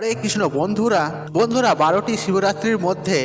হরে কৃষ্ণ, বন্ধুরা বন্ধুরা, বারোটি শিবরাত্রির মধ্যে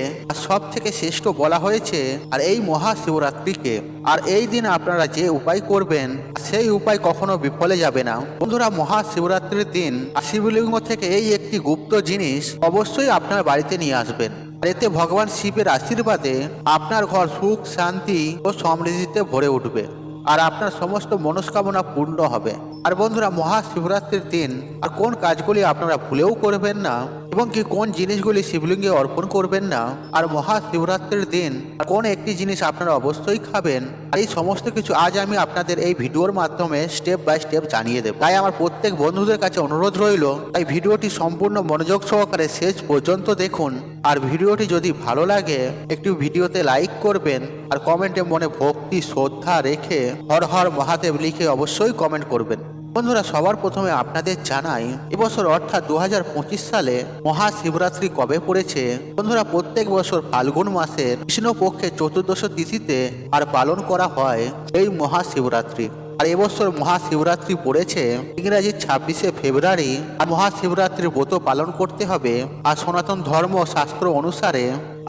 সব থেকে শ্রেষ্ঠ বলা হয়েছে, আর এই মহা শিবরাত্রিকে আর এই দিন আপনারা যে উপায় করবেন, সেই উপায় কখনো বিফলে যাবে না। বন্ধুরা মহা শিবরাত্রির দিন শিবলিঙ্গ থেকে এই একটি গুপ্ত জিনিস অবশ্যই আপনার বাড়িতে নিয়ে আসবেন। আর এতে ভগবান শিবের আশীর্বাদে আপনার ঘর সুখ, শান্তি ও সমৃদ্ধিতে ভরে উঠবে। আর আপনার সমস্ত মনস্কামনা পূর্ণ হবে। আর বন্ধুরা, মহাশিবরাত্রির দিন আর কোন কাজগুলি আপনারা ভুলেও করবেন না, এবং কি কোন জিনিসগুলি শিবলিঙ্গে অর্পণ করবেন না, আর মহাশিবরাত্রির দিন কোন একটি জিনিস আপনারা অবশ্যই খাবেন, আর এই সমস্ত কিছু আজ আমি আপনাদের এই ভিডিওর মাধ্যমে স্টেপ বাই স্টেপ জানিয়ে দেব। তাই আমার প্রত্যেক বন্ধুদের কাছে অনুরোধ রইল, তাই ভিডিওটি সম্পূর্ণ মনোযোগ সহকারে শেষ পর্যন্ত দেখুন। আর ভিডিওটি যদি ভালো লাগে, একটু ভিডিওতে লাইক করবেন আর কমেন্টে মনে ভক্তি, শ্রদ্ধা রেখে হর হর মহাদেব লিখে অবশ্যই কমেন্ট করবেন। বন্ধুরা, সবার প্রথমে আপনাদের জানাই, এবছর অর্থাৎ দু হাজার পঁচিশ সালে মহাশিবরাত্রি কবে পড়েছে? বন্ধুরা, প্রত্যেক বছর ফাল্গুন মাসের কৃষ্ণপক্ষের চতুর্দশ তিথিতে আর পালন করা হয় এই মহাশিবরাত্রি। আর এবছর মহাশিবরাত্রি পড়েছে। ইংরাজি ছাব্বিশে ফেব্রুয়ারি আর মহাশিবরাত্রির ব্রত পালন করতে হবে আর সনাতন ধর্ম শাস্ত্র অনুসারে।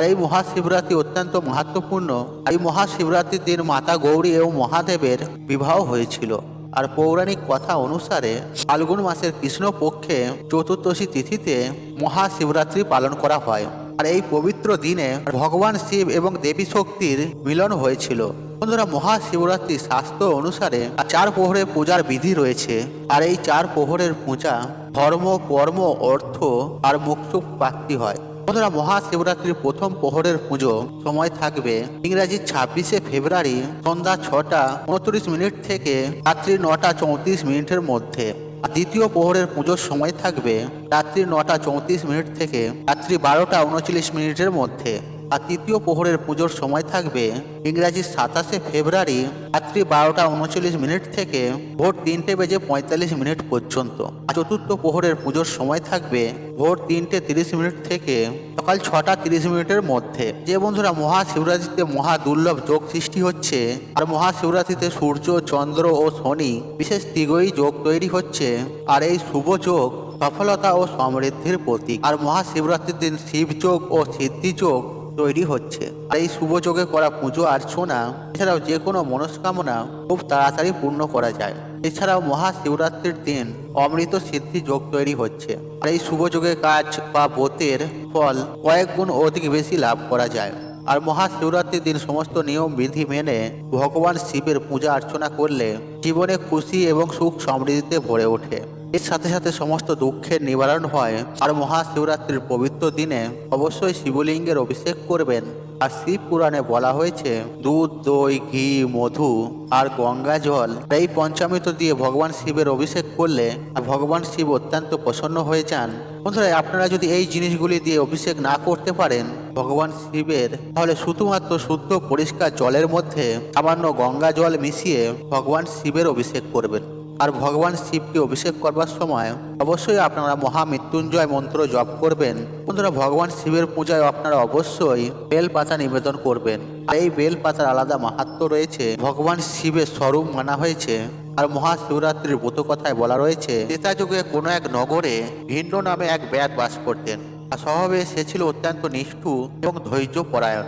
এই মহাশিবরাত্রি অত্যন্ত মাহাত্মপূর্ণ। এই মহাশিবরাত্রির দিন মাতা গৌরী এবং মহাদেবের বিবাহ হয়েছিল। আর পৌরাণিক কথা অনুসারে ফাল্গুন মাসের কৃষ্ণ পক্ষে চতুর্দশী তিথিতে মহাশিবরাত্রি পালন করা হয়। আর এই পবিত্র দিনে ভগবান শিব এবং দেবী শক্তির মিলন হয়েছিল। বন্ধুরা, মহাশিবরাত্রি শাস্ত্র অনুসারে চার প্রহরের পূজার বিধি রয়েছে। আর এই চার প্রহরের পূজা ধর্ম, কর্ম, অর্থ আর মুক্ত প্রাপ্তি হয়। বন্ধুরা, মহাশিবরাত্রির প্রথম প্রহরের পুজো সময় থাকবে ইংরাজি ছাব্বিশে ফেব্রুয়ারি সন্ধ্যা ছটা উনত্রিশ মিনিট থেকে রাত্রি নটা চৌত্রিশ মিনিটের মধ্যে। দ্বিতীয় প্রহরের পুজোর সময় থাকবে রাত্রি নটা চৌত্রিশ মিনিট থেকে রাত্রি বারোটা উনচল্লিশ মিনিটের মধ্যে। আর তৃতীয় প্রহরের পুজোর সময় থাকবে ইংরাজি সাতাশে ফেব্রুয়ারি রাত্রি বারোটা উনচল্লিশ মিনিট থেকে ভোর তিনটে বেজে পঁয়তাল্লিশ মিনিট পর্যন্ত। আর চতুর্থ প্রহরের পুজোর সময় থাকবে ভোর তিনটে তিরিশ মিনিট থেকে সকাল ছটা তিরিশ মিনিটের মধ্যে। যে বন্ধুরা মহাশিবরাত্রিতে মহা দুর্লভ যোগ সৃষ্টি হচ্ছে, আর মহাশিবরাত্রিতে সূর্য, চন্দ্র ও শনি বিশেষ ত্রিগয়ী যোগ তৈরি হচ্ছে, আর এই শুভ যোগ সফলতা ও সমৃদ্ধির প্রতীক। আর মহাশিবরাত্রির দিন শিব যোগ ও সিদ্ধি যোগ তৈরি হচ্ছে। আর এই শুভ যোগে করা পুজো অর্চনা এছাড়াও যে কোনো মনস্কামনা খুব তাড়াতাড়ি পূর্ণ করা যায়। এছাড়াও মহাশিবরাত্রির দিন অমৃত সিদ্ধি যোগ তৈরি হচ্ছে। এই শুভ যোগে কাজ বা বোতের ফল কয়েক গুণ অধিক বেশি লাভ করা যায়। আর মহাশিবরাত্রির দিন সমস্ত নিয়ম বিধি মেনে ভগবান শিবের পূজা অর্চনা করলে জীবনে খুশি এবং সুখ সমৃদ্ধিতে ভরে ওঠে। এর সাথে সাথে সমস্ত দুঃখের নিবারণ হয় আর মহাশিবরাত্রির পবিত্র দিনে অবশ্যই শিবলিঙ্গের অভিষেক করবেন। আর শিব পুরাণে বলা হয়েছে, দুধ, দই, ঘি, মধু আর গঙ্গা জল এই পঞ্চামৃত দিয়ে ভগবান শিবের অভিষেক করলে ভগবান শিব অত্যন্ত প্রসন্ন হয়ে যান। বন্ধুরা, আপনারা যদি এই জিনিসগুলি দিয়ে অভিষেক না করতে পারেন, ভগবান শিবের তাহলে শুধুমাত্র শুদ্ধ পরিষ্কার জলের মধ্যে সামান্য গঙ্গা জল মিশিয়ে ভগবান শিবের অভিষেক করবেন। আর ভগবান শিবকে অভিষেক করবার সময় অবশ্যই আপনারা মহামৃত্যুঞ্জয় মন্ত্র জপ করবেন। বন্ধুরা, ভগবান শিবের পূজায় আপনারা অবশ্যই বেল পাতা নিবেদন করবেন। আর এই বেল পাতার আলাদা মাহাত্ম রয়েছে, ভগবান শিবের স্বরূপ মানা হয়েছে আর মহাশিবরাত্রির ব্রত কথায় বলা রয়েছে যুগে কোনো এক নগরে ভিন্ন নামে এক ব্যাদ বাস করতেন। আর স্বভাবে সে ছিল অত্যন্ত নিষ্ঠু এবং ধৈর্য পরায়ণ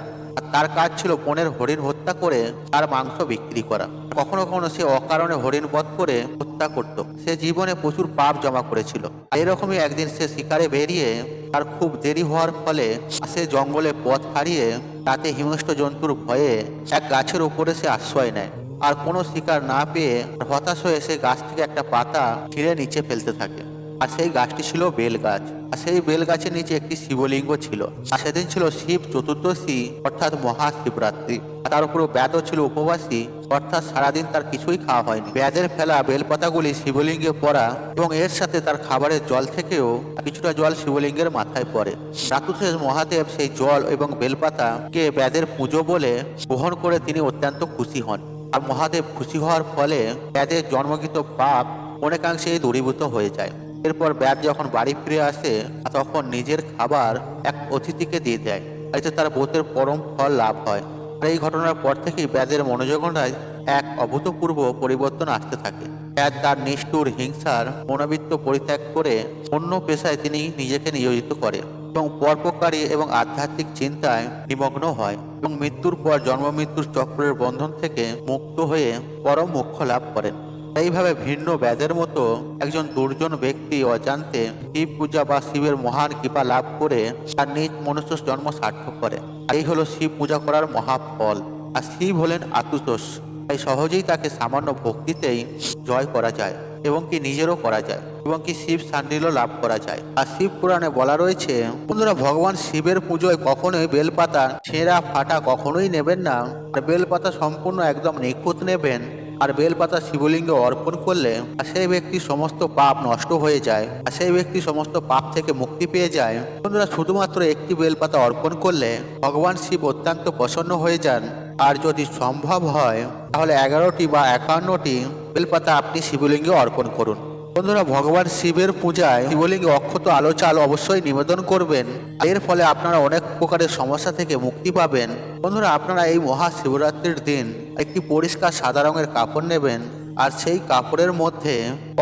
তার কাজ ছিল বনের হরিণ হত্যা করে তার মাংস বিক্রি করা। কখনো কখনো সে অকারণে হরিণ বধ করে হত্যা করত। সে জীবনে প্রচুর পাপ জমা করেছিল। এরকমই একদিন সে শিকারে বেরিয়ে তার খুব দেরি হওয়ার ফলে সে জঙ্গলে পথ হারিয়ে তাতে হিংস্র জন্তুর ভয়ে এক গাছের উপরে সে আশ্রয় নেয়। আর কোনো শিকার না পেয়ে হতাশ হয়ে সে গাছ থেকে একটা পাতা ছিঁড়ে নিচে ফেলতে থাকে। আর সেই গাছটি ছিল বেল গাছ আর সেই বেল গাছের নিচে একটি শিবলিঙ্গ ছিল। আর সেদিন ছিল শিব চতুর্দশী, অর্থাৎ মহাশিবরাত্রি। তার উপর ব্যাধও ছিল উপবাসী, অর্থাৎ সারাদিন তার কিছুই খাওয়া হয়নি। ব্যাদের ফেলা বেলপাতাগুলি শিবলিঙ্গে পড়া এবং এর সাথে তার খাবারের জল থেকেও কিছুটা জল শিবলিঙ্গের মাথায় পড়ে। রাতুশেষ মহাদেব সেই জল এবং বেলপাতাকে ব্যাদের পুজো বলে গ্রহণ করে তিনি অত্যন্ত খুশি হন। আর মহাদেব খুশি হওয়ার ফলে ব্যাদের জন্মগত পাপ অনেকাংশেই দূরীভূত হয়ে যায়। এরপর ব্যাদ যখন বাড়ি ফিরে আসে, তখন নিজের খাবার এক অতিথিকে দিয়ে দেয়। এতে তার ব্রতের পরম ফল লাভ হয়। আর এই ঘটনার পর থেকেই ব্যাদের মনোযোগনায় এক অভূতপূর্ব পরিবর্তন আসতে থাকে। এক তার নিষ্ঠুর হিংসার মনোবৃত্ত পরিত্যাগ করে অন্য পেশায় তিনি নিজেকে নিয়োজিত করে এবং পরোপকারী এবং আধ্যাত্মিক চিন্তায় নিমগ্ন হয় এবং মৃত্যুর পর জন্ম মৃত্যুর চক্রের বন্ধন থেকে মুক্ত হয়ে পরম মোক্ষ লাভ করেন। এইভাবে ভিন্ন ব্যাধের মতো একজন দুর্জন ব্যক্তি অজান্তে শিব পূজা বা শিবের মহান কৃপা লাভ করে তার নিজ মনুষ্য জন্ম সার্থক করে। এই হলো শিব পূজা করার মহাফল। আর শিব হলেন আতুতোষ তাই সহজেই তাকে সামান্য ভক্তিতেই জয় করা যায় এবং কি নিজেরও করা যায় এবং কি শিব সান্নিধ্য লাভ করা যায়। আর শিব পুরাণে বলা রয়েছে, বন্ধুরা, ভগবান শিবের পুজোয় কখনোই বেলপাতা, ছেঁড়া ফাটা কখনোই নেবেন না। আর বেলপাতা সম্পূর্ণ একদম নিখুঁত নেবেন। আর বেলপাতা শিবলিঙ্গে অর্পণ করলে সেই ব্যক্তি সমস্ত পাপ নষ্ট হয়ে যায়, আর সেই ব্যক্তি সমস্ত পাপ থেকে মুক্তি পেয়ে যায়। বন্ধুরা, শুধুমাত্র একটি বেলপাতা অর্পণ করলে ভগবান শিব অত্যন্ত প্রসন্ন হয়ে যান। আর যদি সম্ভব হয়, তাহলে এগারোটি বা একান্নটি বেলপাতা আপনি শিবলিঙ্গে অর্পণ করুন। বন্ধুরা, ভগবান শিবের পূজায় শিবলিঙ্গে অক্ষত আলো চাল অবশ্যই নিবেদন করবেন। এর ফলে আপনারা অনেক প্রকারের সমস্যা থেকে মুক্তি পাবেন। বন্ধুরা, আপনারা এই মহাশিবরাত্রির দিন একটি পরিষ্কার সাদা রঙের কাপড় নেবেন আর সেই কাপড়ের মধ্যে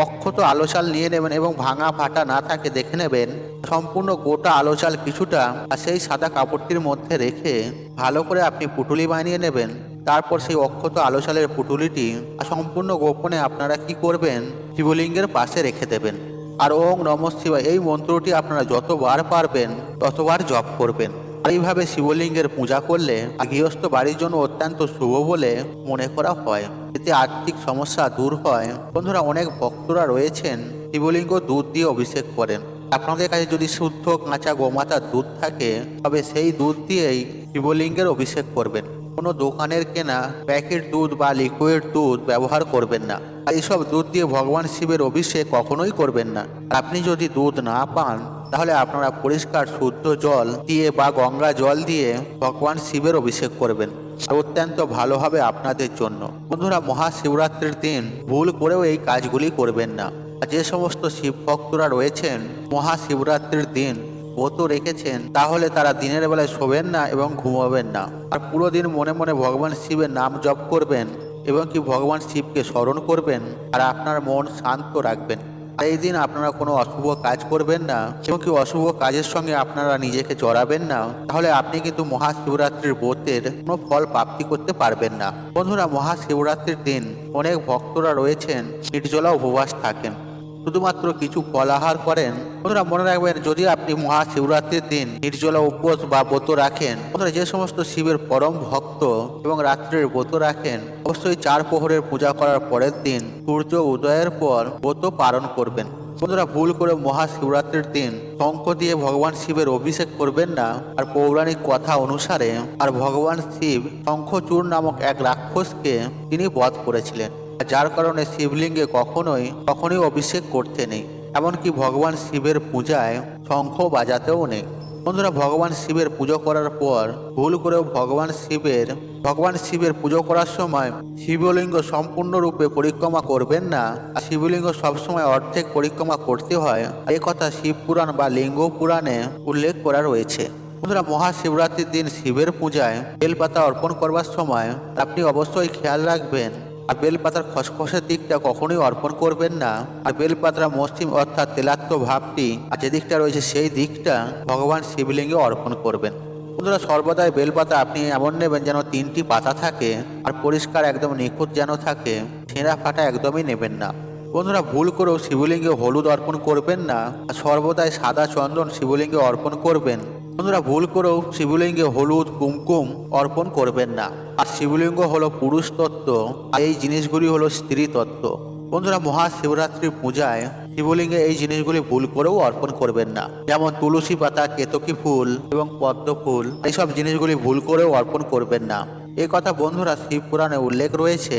অক্ষত আলো চাল নিয়ে নেবেন এবং ভাঙা ফাটা না থাকে দেখে নেবেন। সম্পূর্ণ গোটা আলো চাল কিছুটা আর সেই সাদা কাপড়টির মধ্যে রেখে ভালো করে আপনি পুটুলি বানিয়ে নেবেন। তারপর সেই অক্ষত আলো চালের পুটুলিটি সম্পূর্ণ গোপনে আপনারা কি করবেন? শিবলিঙ্গের পাশে রেখে দেবেন। আর ওং নম শিবায় এই মন্ত্রটি আপনারা যতবার পারবেন, ততবার জপ করবেন। এইভাবে শিবলিঙ্গের পূজা করলে গৃহস্থ বাড়ির জন্য অত্যন্ত শুভ বলে মনে করা হয়। এতে আর্থিক সমস্যা দূর হয়। বন্ধুরা, অনেক ভক্তরা রয়েছেন, শিবলিঙ্গ দুধ দিয়ে অভিষেক করেন। আপনাদের কাছে যদি শুদ্ধ কাঁচা গোমাতার দুধ থাকে, তবে সেই দুধ দিয়েই শিবলিঙ্গের অভিষেক করবেন। কোনো দোকানের কেনা প্যাকেট দুধ বা লিকুইড দুধ ব্যবহার করবেন না। এইসব দুধ দিয়ে ভগবান শিবের অভিষেক কখনোই করবেন না। আপনি যদি দুধ না পান, তাহলে আপনারা পরিষ্কার, শুদ্ধ জল দিয়ে বা গঙ্গা জল দিয়ে ভগবান শিবের অভিষেক করবেন। অত্যন্ত ভালো হবে আপনাদের জন্য। বন্ধুরা, মহাশিবরাত্রির দিন ভুল করেও এই কাজগুলি করবেন না। যে সমস্ত শিব ভক্তরা রয়েছেন, মহাশিবরাত্রির দিন ব্রত রেখেছেন, তাহলে তারা দিনের বেলায় শোবেন না এবং ঘুমাবেন না। আর পুরো দিন মনে মনে ভগবান শিবের নাম জপ করবেন এবং কি ভগবান শিবকে স্মরণ করবেন আর আপনার মন শান্ত রাখবেন। এই দিন আপনারা কোনো অশুভ কাজ করবেন না এবং কি অশুভ কাজের সঙ্গে আপনারা নিজেকে জড়াবেন না। তাহলে আপনি কিন্তু মহাশিবরাত্রির ব্রতের কোনো ফল প্রাপ্তি করতে পারবেন না। বন্ধুরা, মহাশিবরাত্রির দিন অনেক ভক্তরা রয়েছেন নির্জলা উপবাস থাকেন। শুধুমাত্র কিছু ফলাহার করেন। বন্ধুরা, মনে রাখবেন, যদি আপনি মহাশিবরাত্রির দিন নির্জলা উপবাস বা ব্রত রাখেন, বন্ধুরা, যে সমস্ত শিবের পরম ভক্ত এবং রাত্রের ব্রত রাখেন, অবশ্যই চার প্রহরের পূজা করার পরের দিন সূর্য উদয়ের পর ব্রত পালন করবেন। বন্ধুরা, ভুল করে মহাশিবরাত্রির দিন শঙ্খ দিয়ে ভগবান শিবের অভিষেক করবেন না। আর পৌরাণিক কথা অনুসারে, আর ভগবান শিব শঙ্খচূড় নামক এক রাক্ষসকে তিনি বধ করেছিলেন। যার কারণে শিবলিঙ্গে কখনোই কখনোই অভিষেক করতে নেই। এমনকি ভগবান শিবের পূজায় শঙ্খ বাজাতেও নেই। বন্ধুরা, ভগবান শিবের পুজো করার পর ভুল করেও ভগবান শিবের ভগবান শিবের পুজো করার সময় শিবলিঙ্গ সম্পূর্ণরূপে পরিক্রমা করবেন না। আর শিবলিঙ্গ সবসময় অর্ধেক পরিক্রমা করতে হয়। এই কথা শিব পুরাণ বা লিঙ্গ পুরাণে উল্লেখ করা রয়েছে। বন্ধুরা, মহাশিবরাত্রির দিন শিবের পূজায় বেলপাতা অর্পণ করবার সময় আপনি অবশ্যই খেয়াল রাখবেন আর বেলপাতার খসখসের দিকটা কখনোই অর্পণ করবেন না। আর বেলপাতার মসৃম অর্থাৎ তেলাত্ম ভাবটি আর যে দিকটা রয়েছে সেই দিকটা ভগবান শিবলিঙ্গে অর্পণ করবেন। বন্ধুরা, সর্বদাই বেলপাতা আপনি এমন নেবেন যেন তিনটি পাতা থাকে আর পরিষ্কার একদম নিখুঁত যেন থাকে, ছেঁড়া ফাটা একদমই নেবেন না। বন্ধুরা, ভুল করেও শিবলিঙ্গে হলুদ অর্পণ করবেন না। আর সর্বদাই সাদা চন্দন শিবলিঙ্গে অর্পণ করবেন। বন্ধুরা ভুল করেও শিবলিঙ্গে হলুদ, কুমকুম অর্পণ করবেন না। আর শিবলিঙ্গ হলো পুরুষ তত্ত্ব, আর এই জিনিসগুলি হলো স্ত্রী তত্ত্ব। বন্ধুরা মহাশিবরাত্রির পূজায় শিবলিঙ্গে এই জিনিসগুলি ভুল করেও অর্পণ করবেন না। যেমন তুলসী পাতা, কেতকী ফুল এবং পদ্ম ফুল, এইসব জিনিসগুলি ভুল করেও অর্পণ করবেন না। এই কথা বন্ধুরা শিব পুরাণে উল্লেখ রয়েছে।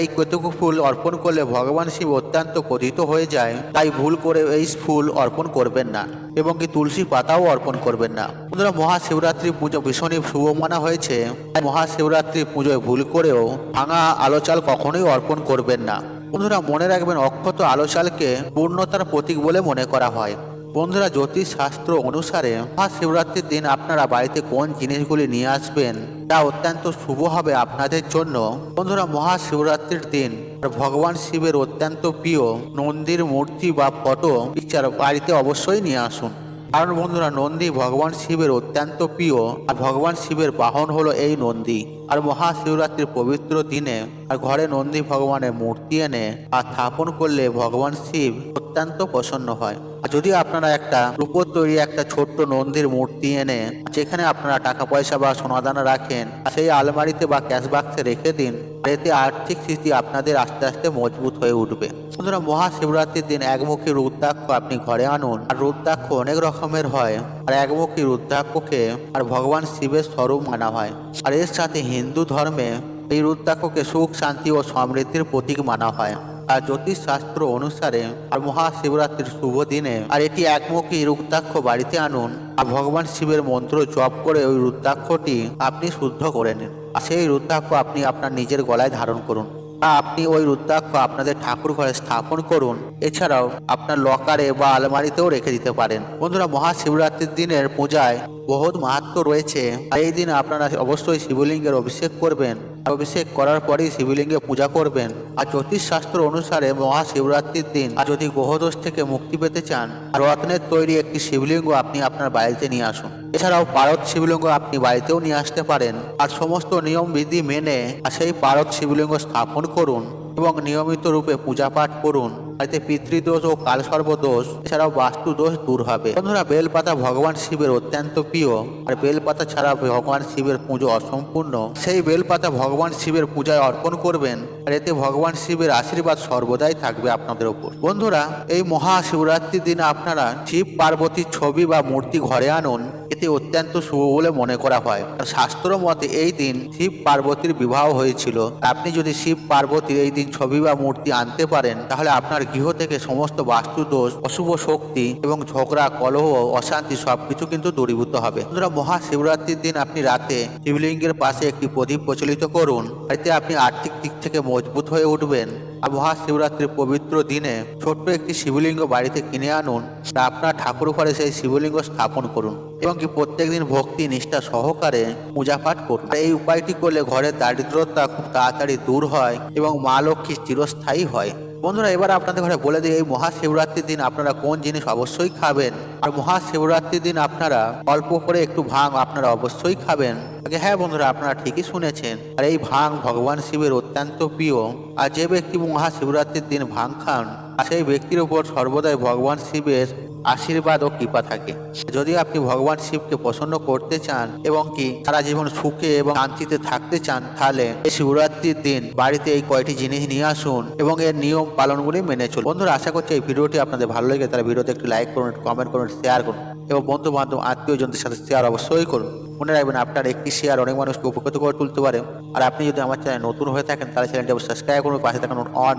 এই কেতকী ফুল অর্পণ করলে ভগবান শিব অত্যন্ত কথিত হয়ে যায়। তাই ভুল করে এই ফুল অর্পণ করবেন না। এবং কি তুলসী পাতাও অর্পণ করবেন না। বন্ধুরা মহাশিবরাত্রি পুজো ভীষণই শুভ মানা হয়েছে। তাই মহাশিবরাত্রি পুজোয় ভুল করেও ভাঙা আলোচাল কখনোই অর্পণ করবেন না। বন্ধুরা মনে রাখবেন অক্ষত আলোচালকে পূর্ণতার প্রতীক বলে মনে করা হয়। বন্ধুরা জ্যোতিষ শাস্ত্র অনুসারে মহাশিবরাত্রির দিন আপনারা বাড়িতে কোন জিনিসগুলি নিয়ে আসবেন তা অত্যন্ত শুভ হবে আপনাদের জন্য। বন্ধুরা, মহাশিবরাত্রির দিন ভগবান শিবের অত্যন্ত প্রিয় নন্দীর মূর্তি বা ফটো পিকচার বাড়িতে অবশ্যই নিয়ে আসুন। কারণ বন্ধুরা, নন্দী ভগবান শিবের অত্যন্ত প্রিয় আর ভগবান শিবের বাহন হলো এই নন্দী। আর মহাশিবরাত্রির পবিত্র দিনে আর ঘরে নন্দী ভগবানের মূর্তি এনে আর স্থাপন করলে ভগবান শিব অত্যন্ত প্রসন্ন হয়। আর যদি আপনারা একটা রূপোর তৈরি একটা ছোট্ট নন্দীর মূর্তি এনে, যেখানে আপনারা টাকা পয়সা বা সোনাদানা রাখেন সেই আলমারিতে বা ক্যাশ বাক্সে রেখে দিন, এতে আর্থিক স্থিতি আপনাদের আস্তে আস্তে মজবুত হয়ে উঠবে। বন্ধুরা মহাশিবরাত্রির দিন একমুখী রুদ্রাক্ষ আপনি ঘরে আনুন। আর রুদ্রাক্ষ অনেক রকমের হয়, আর একমুখী রুদ্রাক্ষকে আর ভগবান শিবের স্বরূপ মানা হয়। আর এর সাথে হিন্দু ধর্মে এই রুদ্রাক্ষকে সুখ, শান্তি ও সমৃদ্ধির প্রতীক মানা হয়। আর জ্যোতিষ শাস্ত্র অনুসারে আর মহাশিবরাত্রির শুভ দিনে আর এটি একমুখী রুদ্রাক্ষ বাড়িতে আনুন। আর ভগবান শিবের মন্ত্র জপ করে ওই রুদ্রাক্ষটি আপনি শুদ্ধ করে নিন। আর সেই রুদ্রাক্ষ আপনি আপনার নিজের গলায় ধারণ করুন। আপনি ওই রুদ্রাক্ষ আপনাদের ঠাকুর ঘরে স্থাপন করুন। এছাড়াও আপনার লকারে বা আলমারিতেও রেখে দিতে পারেন। বন্ধুরা, মহাশিবরাত্রির দিনের পূজায় বহুত মাহাত্ম রয়েছে। এই দিন আপনারা অবশ্যই শিবলিঙ্গের অভিষেক করবেন। অভিষেক করার পরেই শিবলিঙ্গে পূজা করবেন। আর জ্যোতিষ শাস্ত্র অনুসারে মহাশিবরাত্রির দিন আর যদি গ্রহদোষ থেকে মুক্তি পেতে চান রত্নের তৈরি একটি শিবলিঙ্গ আপনি আপনার বাড়িতে নিয়ে আসুন। এছাড়াও পারদ শিবলিঙ্গ আপনি বাড়িতেও নিয়ে আসতে পারেন। আর সমস্ত নিয়ম বিধি মেনে সেই পারদ শিবলিঙ্গ স্থাপন করুন এবং নিয়মিত রূপে পূজা পাঠ করুন। এতে পিতৃদোষ ও কালসর্প দোষ এছাড়াও বাস্তু দোষ দূর হবে। বন্ধুরা, বেলপাতা ভগবান শিবের অত্যন্ত প্রিয়, আর বেলপাতা ছাড়া ভগবান শিবের পুজো অসম্পূর্ণ। সেই বেলপাতা ভগবান শিবের পূজায় অর্পণ করবেন, আর এতে ভগবান শিবের আশীর্বাদ সর্বদাই থাকবে আপনাদের উপর বন্ধুরা, এই মহাশিবরাত্রির দিন আপনারা শিব পার্বতীর ছবি বা মূর্তি ঘরে আনুন, এতে অত্যন্ত শুভ বলে মনে করা হয়। আর শাস্ত্র মতে এই দিন শিব পার্বতীর বিবাহ হয়েছিল। আপনি যদি শিব পার্বতীর এই দিন ছবি বা মূর্তি আনতে পারেন, তাহলে আপনার গৃহ থেকে সমস্ত বাস্তু দোষ অশুভ শক্তি এবং ঝগড়া, কলহ, অশান্তি সবকিছু কিন্তু দূরীভূত হবে। বন্ধুরা, মহাশিবরাত্রির দিন আপনি রাতে শিবলিঙ্গের পাশে একটি প্রদীপ প্রচলিত করুন। এতে আপনি আর্থিক দিক থেকে মজবুত হয়ে উঠবেন। আর মহাশিবরাত্রির পবিত্র দিনে ছোট্ট একটি শিবলিঙ্গ বাড়িতে কিনে আনুন। তা আপনার ঠাকুর ঘরে সেই শিবলিঙ্গ স্থাপন করুন এবং কি প্রত্যেকদিন ভক্তি নিষ্ঠা সহকারে পূজা পাঠ করুন। এই উপায়টি করলে ঘরের দারিদ্রতা খুব তাড়াতাড়ি দূর হয় এবং মা লক্ষ্মী চিরস্থায়ী হয়। বন্ধুরা, এবার আপনাদের ঘরে বলে দিই, এই মহাশিবরাত্রির দিন আপনারা কোন জিনিস অবশ্যই খাবেন? আর মহাশিবরাত্রির দিন আপনারা অল্প করে একটু ভাঙ আপনারা অবশ্যই খাবেন। হ্যাঁ বন্ধুরা, আপনারা ঠিকই শুনেছেন। আর এই ভাং ভগবান শিবের অত্যন্ত প্রিয়। আর যে ব্যক্তি মহাশিবরাত্রির দিন ভাং খান সেই ব্যক্তির উপর সর্বদাই ভগবান শিবের আশীর্বাদ ও কৃপা থাকে। যদি আপনি ভগবান শিবকে প্রসন্ন করতে চান এবং কি সারা জীবন সুখে এবং শান্তিতে থাকতে চান, তাহলে এই শিবরাত্রির দিন বাড়িতে এই কয়টি জিনিস নিয়ে আসুন এবং এর নিয়ম পালনগুলি মেনে চলুন। বন্ধুরা, আশা করছি এই ভিডিওটি আপনাদের ভালো লেগে, তাহলে ভিডিওতে একটি লাইক করুন কমেন্ট করুন শেয়ার করুন এবং বন্ধু বান্ধব আত্মীয় জনদের সাথে শেয়ার অবশ্যই করুন। মনে রাখবেন, আপনার একটি শেয়ার অনেক মানুষকে উপকৃত করে তুলতে পারে। আর আপনি যদি আমার চ্যানেল নতুন হয়ে থাকেন, তাহলে চ্যানেলটি সাবস্ক্রাইব করুন, পাশে থাকুন অন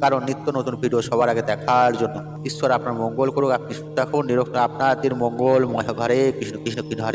কারণ নিত্য নতুন ভিডিও সবার আগে দেখার জন্য। ঈশ্বর আপনার মঙ্গল করুক, আপনি সুখ থাকুন নিরক্ষ আপনাদের মঙ্গল ঘরে কৃষ্ণ কৃষ্ণ কৃষ্ণ